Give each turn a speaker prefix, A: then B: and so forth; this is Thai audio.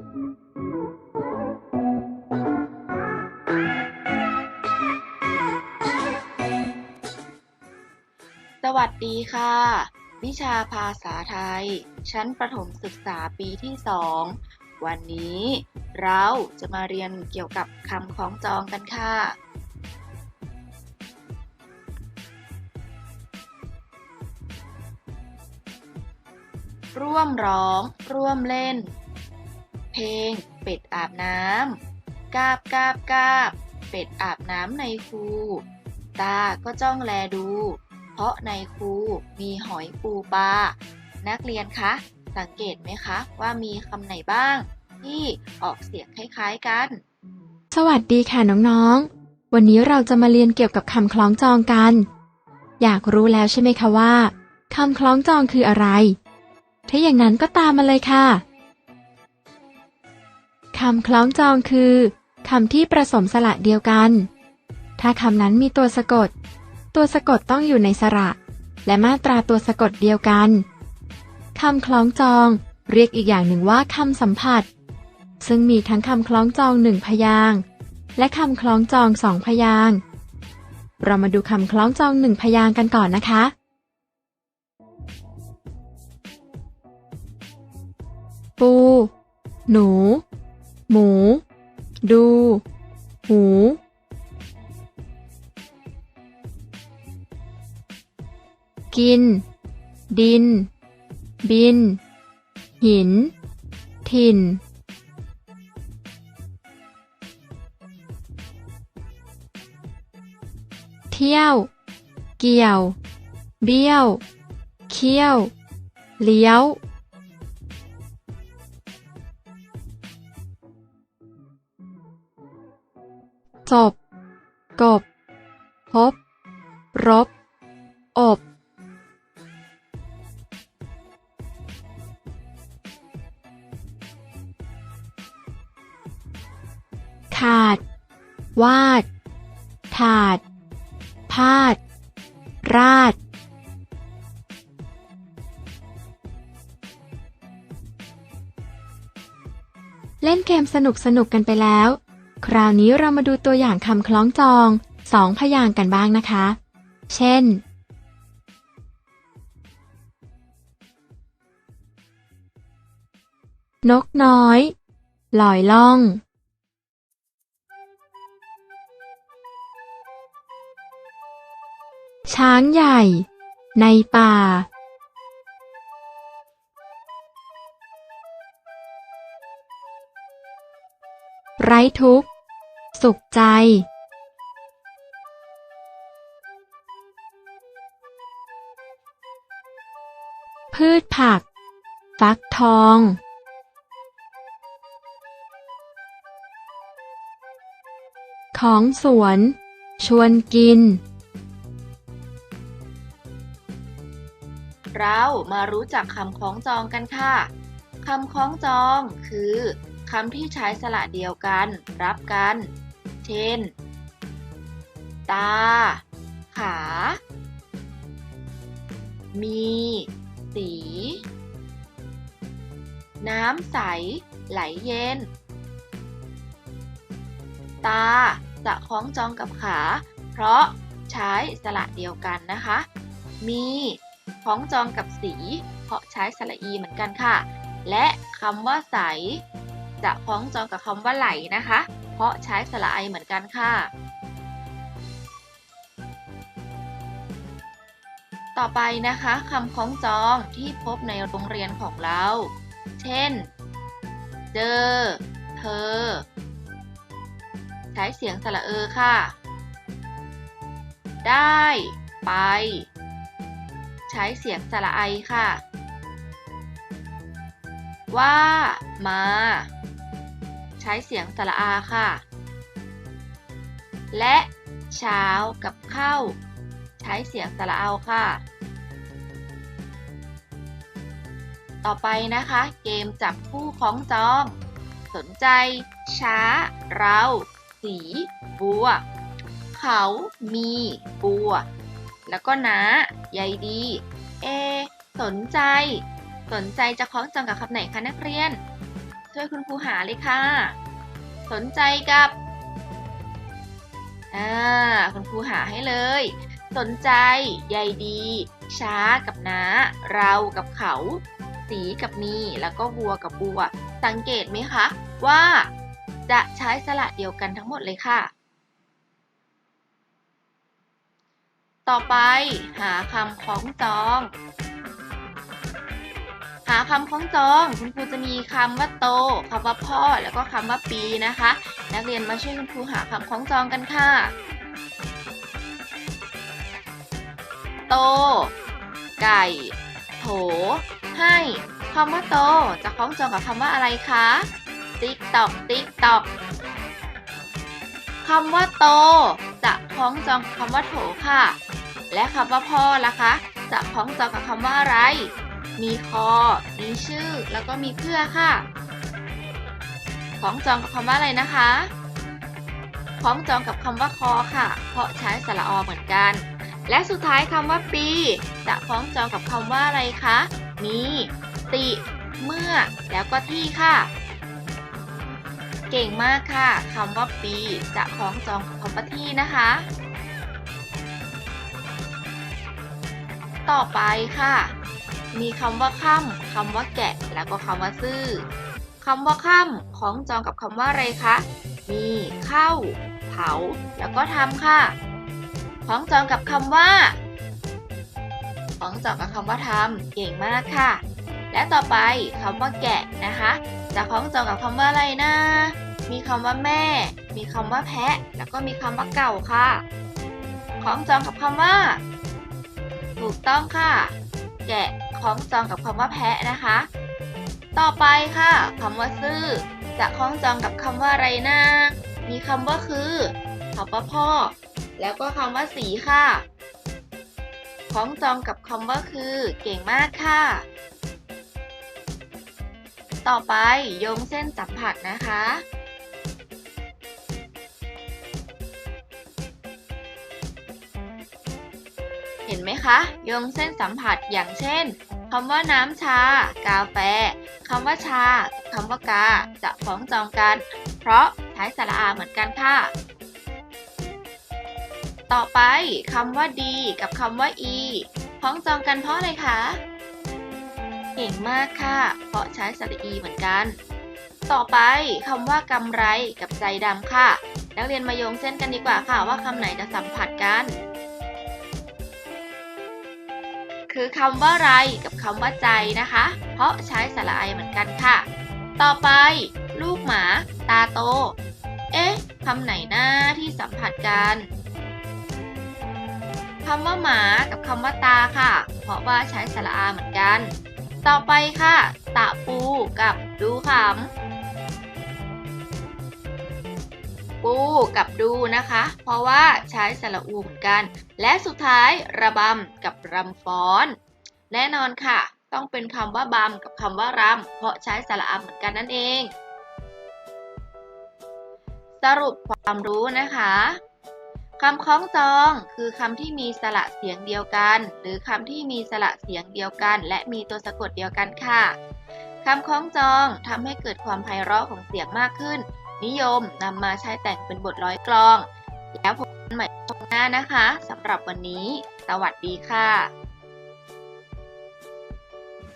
A: สวัสดีค่ะ วิชาภาษาไทย ชั้นประถมศึกษาปีที่สองวันนี้ เราจะมาเรียนเกี่ยวกับคำคล้องจองกันค่ะ ร่วมร้อง ร่วมเล่น ลง เป็ดอาบน้ำกาบกาบกาบ เป็ดอาบน้ำในคูตาก็จ้องแลดู เพราะในคูมีหอยปูปลานักเรียนคะ สังเกตไหมคะว่ามีคำไหนบ้าง ที่ออกเสียงคล้ายๆกัน
B: สวัสดีค่ะน้องๆ วันนี้เราจะมาเรียนเกี่ยวกับคำคล้องจองกัน อยากรู้แล้วใช่ไหมคะว่าคำคล้องจองคืออะไร ถ้าอย่างนั้นก็ตามมาเลยค่ะ คำคล้องจองคือคำที่ประสมสระเดียวกัน ถ้าคำนั้นมีตัวสะกด ตัวสะกดต้องอยู่ในสระ และมาตราตัวสะกดเดียวกันคำคล้องจอง เรียกอีกอย่างหนึ่งว่าคำสัมผัส ซึ่งมีทั้งคำคล้องจองหนึ่งพยางค์และคำคล้องจองสองพยางค์เรามาดูคำคล้องจองหนึ่งพยางค์กันก่อนนะคะ ปู หนู หมู ดู หู กิน ดิน บิน หิน ถิ่น เที่ยว เกี่ยว เบี้ยว เคี้ยว เลี้ยว จบกบ พบ รบ อบขาด วาด ถาด พาด ราด เล่นเกมสนุกสนุกๆกันไปแล้ว คราวนี้เรามาดูตัวอย่างคำคล้องจองสองพยางค์กันบ้างนะคะ เช่น นกน้อย ลอยล่อง ช้างใหญ่ ในป่า ไร้ทุกข์ สุขใจ พืชผัก ฟักทอง ของสวน ชวนกิน
A: เรามารู้จักคำคล้องจองกันค่ะ คำคล้องจองคือ คำที่ใช้สระเดียวกัน รับกัน เช่น ตา ขา มี สี น้ำใส ไหลเย็น ตาจะคล้องจองกับขา เพราะใช้สระเดียวกันนะคะ มีคล้องจองกับสี เพราะใช้สระอีเหมือนกันค่ะ และคำว่าใส จะคล้องจองกับคำว่าไหลนะคะ เพราะใช้สระไอเหมือนกันค่ะ ต่อไปนะคะคำคล้องจองที่พบในโรงเรียนของเรา เช่น เจอ เธอ ใช้เสียงสระเออค่ะ ได้ ไป ใช้เสียงสระไอค่ะว่า มา ใช้เสียงสระอาค่ะ และเช้ากับเข้าใช้เสียงสระเอาค่ะ ต่อไปนะคะ เกมจับคู่คล้องจอง สนใจ ช้า เรา สี บัว เขา มี บัว แล้วก็นะใยดี เอ สนใจ สนใจจะคล้องจองกับคำไหนคะนักเรียน ช่วยคุณครูหาเลยค่ะ สนใจกับอ่าคุณครูหาให้เลย สนใจใยดี ช้ากับน้า เรากับเขา สีกับมี แล้วก็วัวกับบัว สังเกตไหมคะว่า จะใช้สระเดียวกันทั้งหมดเลยค่ะ ต่อไปหาคำคล้องจอง หาคำคล้องจองคุณครูจะมีคำว่าโตคำว่าพ่อ แล้วก็คำว่าปีนะคะ นักเรียนมาช่วยคุณครูหาคำคล้องจองกันค่ะ โต ไก่ โถ ให้คำว่าโตจะคล้องจองกับคำว่าอะไรคะติ๊กตอกติ๊กตอกคำว่าโต จะคล้องจองคำว่าโถค่ะ และคำว่าพ่อล่ะคะ จะคล้องจองกับคำว่าอะไร มีคอ มีชื่อ แล้วก็มีเพื่อค่ะคล้องจองกับคำว่าอะไรนะคะคล้องจองกับคำว่าคอค่ะ เพราะใช้สระอเหมือนกัน และสุดท้ายคำว่าปีจะคล้องจองกับคำว่าอะไรคะ มี ติ เมื่อ แล้วก็ที่ค่ะ เก่งมากค่ะคำว่าปีจะคล้องจองกับคำว่าที่นะคะ ต่อไปค่ะ มีคำว่าค่ำคำว่าแกะ แล้วก็คำว่าซื่อคำว่าค่ำของจองกับคำว่าอะไรคะ มีเข้า เผา แล้วก็ทำค่ะ ของจองกับคำว่า ของจองกับคำว่าทำเก่งมากค่ะ และต่อไปคำว่าแกะนะคะจะคล้องจองกับคำว่าอะไรนะ มีคำว่าแม่ มีคำว่าแพะ แล้วก็มีคำว่าเก่าค่ะ คล้องจองกับคำว่า ถูกต้องค่ะ แกะ คล้องจองกับคำว่าแพะนะคะ ต่อไปค่ะคำว่าซื่อ จะคล้องจองกับคำว่าอะไรนะมีคำว่าคือคำว่าพ่อ แล้วก็คำว่าสีค่ะ คล้องจองกับคำว่าคือ เก่งมากค่ะ ต่อไปโยงเส้นสัมผัสนะคะเห็นไหมคะโยงเส้นสัมผัสอย่างเช่น คำว่าน้ำชา กาแฟคำว่าชาคำว่ากา จะคล้องจองกัน เพราะใช้สระอาเหมือนกันค่ะ ต่อไปคำว่าดี กับคำว่าอีคล้องจองกันเพราะอะไรคะเก่งมากค่ะ เพราะใช้สระอีเหมือนกัน ต่อไปคำว่ากำไรกับใจดำค่ะ นักเรียนมาโยงเส้นกันดีกว่าค่ะว่าคำไหนจะสัมผัสกัน คือคำว่าไรกับคำว่าใจนะคะ เพราะใช้สระไอเหมือนกันค่ะ ต่อไป ลูกหมาตาโต เอ๊ะคำไหนหน้าที่สัมผัสกันคำว่าหมากับคำว่าตาค่ะ เพราะว่าใช้สระอาเหมือนกัน ต่อไปค่ะ ตะปูกับดูขำ ปูกับดูนะคะ เพราะว่าใช้สระอูเหมือนกัน และสุดท้ายระบำกับรำฟ้อน แน่นอนค่ะ ต้องเป็นคำว่าบำกับคำว่ารำเพราะใช้สระอาเหมือนกันนั่นเอง สรุปความรู้นะคะคำคล้องจองคือคำที่มีสระเสียงเดียวกัน หรือคำที่มีสระเสียงเดียวกัน และมีตัวสะกดเดียวกันค่ะคำคล้องจองทำให้เกิดความไพเราะของเสียงมากขึ้น นิยมนำมาใช้แต่งเป็นบทร้อยกลอง แล้วพบกันใหม่ช่วงหน้านะคะสำหรับวันนี้ สวัสดีค่ะ